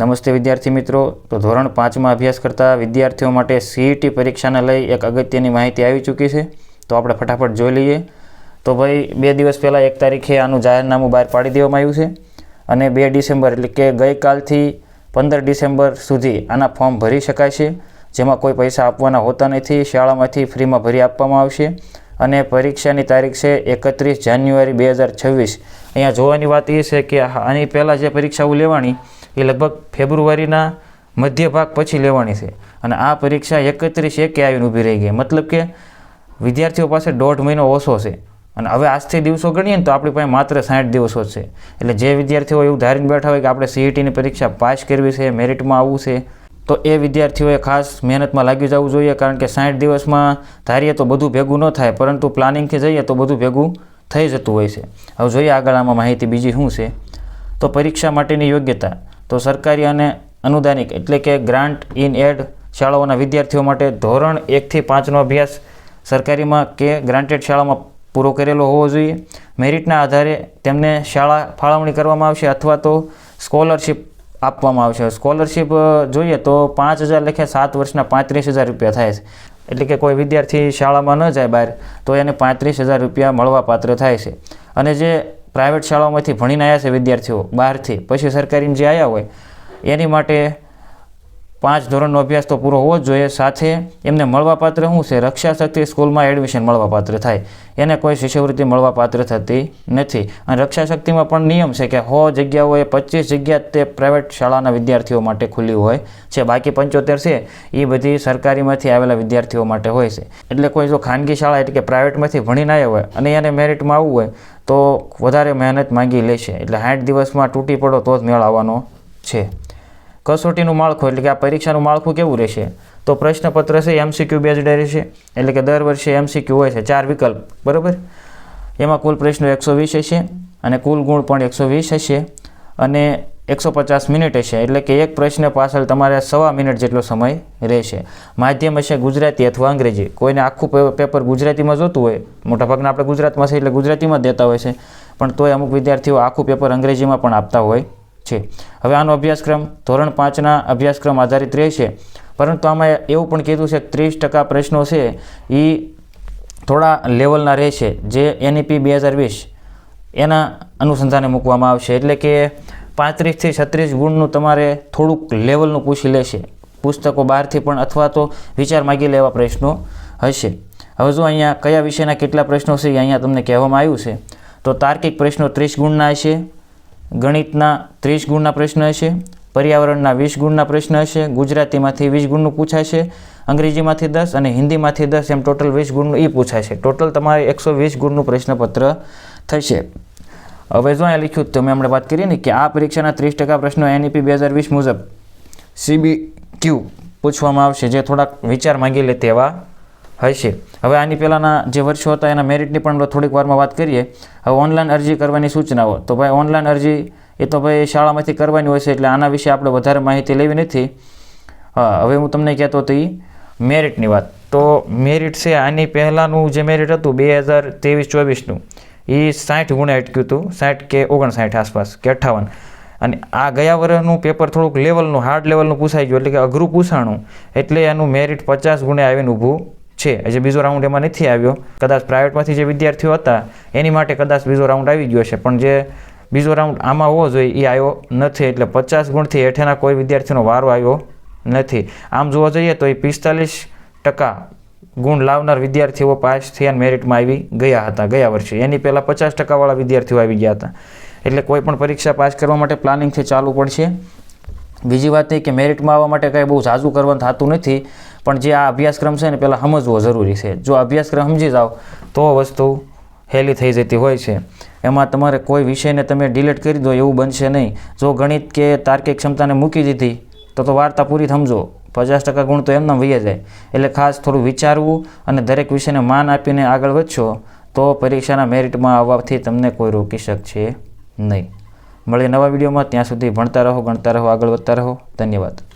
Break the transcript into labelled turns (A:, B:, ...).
A: નમસ્તે વિદ્યાર્થી મિત્રો. તો ધોરણ પાંચમાં અભ્યાસ કરતા વિદ્યાર્થીઓ માટે સીઈટી પરીક્ષાને લઈ એક અગત્યની માહિતી આવી ચૂકી છે. તો આપણે ફટાફટ જોઈ લઈએ. તો ભાઈ, બે દિવસ પહેલાં એક તારીખે આનું જાહેરનામું બહાર પાડી દેવામાં આવ્યું છે અને બે ડિસેમ્બર એટલે કે ગઈકાલથી પંદર ડિસેમ્બર સુધી આના ફોર્મ ભરી શકાય છે. જેમાં કોઈ પૈસા આપવાના હોતા નથી, શાળામાંથી ફ્રીમાં ભરી આપવામાં આવશે અને પરીક્ષાની તારીખ છે એકત્રીસ જાન્યુઆરી બે હજાર છવ્વીસ. અહીંયા જોવાની વાત એ છે કે આની પહેલાં જે પરીક્ષાઓ લેવાની એ લગભગ ફેબ્રુઆરીના મધ્ય ભાગ પછી લેવાની છે. અને આ પરીક્ષા એકત્રીસ એકે આવીને ઊભી રહી ગઈ. મતલબ કે વિદ્યાર્થીઓ પાસે દોઢ મહિનો ઓછો છે. અને હવે આજથી દિવસો ગણીએ ને તો આપણી પાસે માત્ર સાઠ દિવસો છે. એટલે જે વિદ્યાર્થીઓ એવું ધારીને બેઠા હોય કે આપણે સીઈટીની પરીક્ષા પાસ કરવી છે, મેરિટમાં આવવું છે, તો એ વિદ્યાર્થીઓએ ખાસ મહેનતમાં લાગી જવું જોઈએ. કારણ કે સાઠ દિવસમાં ધારીએ તો બધું ભેગું ન થાય, પરંતુ પ્લાનિંગથી જઈએ તો બધું ભેગું થઈ જતું હોય છે. હવે જોઈએ આગળ આમાં માહિતી બીજી શું છે. તો પરીક્ષા માટેની યોગ્યતા. તો સરકારી અને અનુદાનિક એટલે કે ગ્રાન્ટ ઇન એડ શાળાઓના વિદ્યાર્થીઓ માટે ધોરણ એકથી પાંચનો અભ્યાસ સરકારીમાં કે ગ્રાન્ટેડ શાળામાં પૂરો કરેલો હોવો જોઈએ. મેરિટના આધારે તેમને શાળા ફાળવણી કરવામાં આવશે અથવા તો સ્કોલરશિપ આપવામાં આવશે. સ્કોલરશિપ જોઈએ તો પાંચ હજાર લેખે સાત વર્ષના પાંત્રીસ હજાર રૂપિયા થાય છે. એટલે કે કોઈ વિદ્યાર્થી શાળામાં ન જાય બહાર, તો એને પાંત્રીસ હજાર રૂપિયા મળવા પાત્ર થાય છે. અને જે પ્રાઇવેટ શાળાઓમાંથી ભણીને આવ્યા છે વિદ્યાર્થીઓ બહારથી. પછી સરકારીમાં જે આવ્યા હોય એની માટે પાંચ ધોરણનો અભ્યાસ તો પૂરો હોવો જ જોઈએ. સાથે એમને મળવાપાત્ર શું છે? રક્ષા શક્તિ સ્કૂલમાં એડમિશન મળવાપાત્ર થાય. એને કોઈ શિષ્યવૃત્તિ મળવાપાત્ર થતી નથી. અને રક્ષા શક્તિમાં પણ નિયમ છે કે સો જગ્યાઓએ પચીસ જગ્યા તે પ્રાઇવેટ શાળાના વિદ્યાર્થીઓ માટે ખુલ્લી હોય છે. બાકી પંચોતેર છે એ બધી સરકારીમાંથી આવેલા વિદ્યાર્થીઓ માટે હોય છે. એટલે કોઈ જો ખાનગી શાળા એટલે કે પ્રાઇવેટમાંથી ભણીને આવ્યા હોય અને એને મેરિટમાં આવવું હોય, તો વધારે મહેનત માંગી લેશે એટલે સાઠ દિવસમાં તૂટી પડો તો જ મેળ આવવાનો છે. કસોટીનું માળખું, એટલે કે આ પરીક્ષાનું માળખું કેવું રહેશે? તો પ્રશ્નપત્ર છે એમસીક્યુ બેઝડ રહેશે એટલે કે દર વર્ષે એમસીક્યુ હોય છે, ચાર વિકલ્પ, બરાબર? એમાં કુલ પ્રશ્નો એકસો વીસ હશે અને કુલ ગુણ પણ એકસો વીસ હશે અને એકસો પચાસ મિનિટ હશે, એટલે કે એક પ્રશ્ન પાછળ તમારે સવા મિનિટ જેટલો સમય રહેશે. માધ્યમ હશે ગુજરાતી અથવા અંગ્રેજી. કોઈને આખું પેપર ગુજરાતીમાં જોતું હોય, મોટાભાગના આપણે ગુજરાતમાં છે, એટલે ગુજરાતીમાં દેતા હોય છે. પણ તોય અમુક વિદ્યાર્થીઓ આખું પેપર અંગ્રેજીમાં પણ આપતા હોય. છે. હવે આનો અભ્યાસક્રમ ધોરણ પાંચના અભ્યાસક્રમ આધારિત રહેશે. પરંતુ આમાં એવું પણ કીધું છે કે ત્રીસ ટકા પ્રશ્નો છે એ થોડા લેવલના રહેશે, જે એનઈપી બે હજાર વીસ એના અનુસંધાને મૂકવામાં આવશે. એટલે કે પાંત્રીસથી છત્રીસ ગુણનું તમારે થોડુંક લેવલનું પૂછી લેશે. પુસ્તકો બહારથી પણ અથવા તો વિચાર માગી લેવા પ્રશ્નો હશે. હવે જો અહીંયા કયા વિષયના કેટલા પ્રશ્નો છે એ અહીંયા તમને કહેવામાં આવ્યું છે. તો તાર્કિક પ્રશ્નો ત્રીસ ગુણના હશે ગણિતના ત્રીસ ગુણના પ્રશ્ન હશે, પર્યાવરણના વીસ ગુણના પ્રશ્ન હશે, ગુજરાતીમાંથી વીસ ગુણનું પૂછાશે અંગ્રેજીમાંથી દસ અને હિન્દીમાંથી દસ, એમ ટોટલ વીસ ગુણનું એ પૂછાશે ટોટલ તમારે એકસો વીસ ગુણનું પ્રશ્નપત્ર થશે. હવે જો અહીંયા લખ્યું તો મેં હમણાં વાત કરી ને કે આ પરીક્ષાના ત્રીસ ટકા પ્રશ્નો એનઈપી બે હજાર વીસ મુજબ સીબી ક્યુ પૂછવામાં આવશે, જે થોડાક વિચાર માંગી લે તેવા હશે હવે આની પહેલાંના જે વર્ષો હતા, એના મેરિટની પણ થોડીક વારમાં વાત કરીએ. હવે ઓનલાઈન અરજી કરવાની સૂચનાઓ. તો ભાઈ, ઓનલાઈન અરજી એ તો ભાઈ શાળામાંથી કરવાની હોય છે, એટલે આના વિશે આપણે વધારે માહિતી લેવી નથી. હવે હું તમને કહેતો હતો એ મેરિટની વાત. તો મેરિટ છે, આની પહેલાંનું જે મેરિટ હતું બે હજાર ત્રેવીસ ચોવીસનું, એ સાઠ ગુણે અટક્યું હતું. સાઠ કે ઓગણસાઠ આસપાસ, કે અઠ્ઠાવન. અને આ ગયા વર્ષનું પેપર થોડુંક લેવલનું, હાર્ડ લેવલનું પૂછાઈ ગયું, એટલે કે અઘરું પૂછાણું. એટલે એનું મેરિટ પચાસ ગુણે આવીને ઊભું છે. હજી બીજો રાઉન્ડ એમાં નથી આવ્યો. કદાચ પ્રાઇવેટમાંથી જે વિદ્યાર્થીઓ હતા, એની માટે કદાચ બીજો રાઉન્ડ આવી ગયો છે. પણ જે બીજો રાઉન્ડ આમાં હોવો જોઈએ એ આવ્યો નથી. એટલે પચાસ ગુણથી હેઠેના કોઈ વિદ્યાર્થીનો વારો આવ્યો નથી. આમ જોવા જઈએ તો એ પિસ્તાલીસ ટકા ગુણ લાવનાર વિદ્યાર્થીઓ પાસ થયા મેરિટમાં આવી ગયા હતા, ગયા વર્ષે. એની પહેલાં પચાસ ટકાવાળા વિદ્યાર્થીઓ આવી ગયા હતા. એટલે કોઈ પણ પરીક્ષા પાસ કરવા માટે પ્લાનિંગથી ચાલુ પડશે. બીજી વાત એ કે મેરિટમાં આવવા માટે કાંઈ બહુ ઝાઝું કરવાનું થતું નથી. પણ જે આ અભ્યાસક્રમ છે ને પહેલાં સમજવો જરૂરી છે. જો અભ્યાસક્રમ સમજી જાઓ, તો વસ્તુ હેલી થઈ જતી હોય છે. એમાં તમારે કોઈ વિષયને તમે ડિલીટ કરી દો એવું બનશે નહીં. જો ગણિત કે તાર્કિક ક્ષમતાને મૂકી દીધી, તો તો વાર્તા પૂરી સમજો પચાસ ટકા ગુણ તો એમના વહી જાય. એટલે ખાસ થોડું વિચારવું અને દરેક વિષયને માન આપીને આગળ વધશો, તો પરીક્ષાના મેરિટમાં આવવાથી તમને કોઈ રોકી શકશે નહીં. મળીએ નવા વિડીયોમાં. ત્યાં સુધી ભણતા રહો, ગણતા રહો, આગળ વધતા રહો. ધન્યવાદ.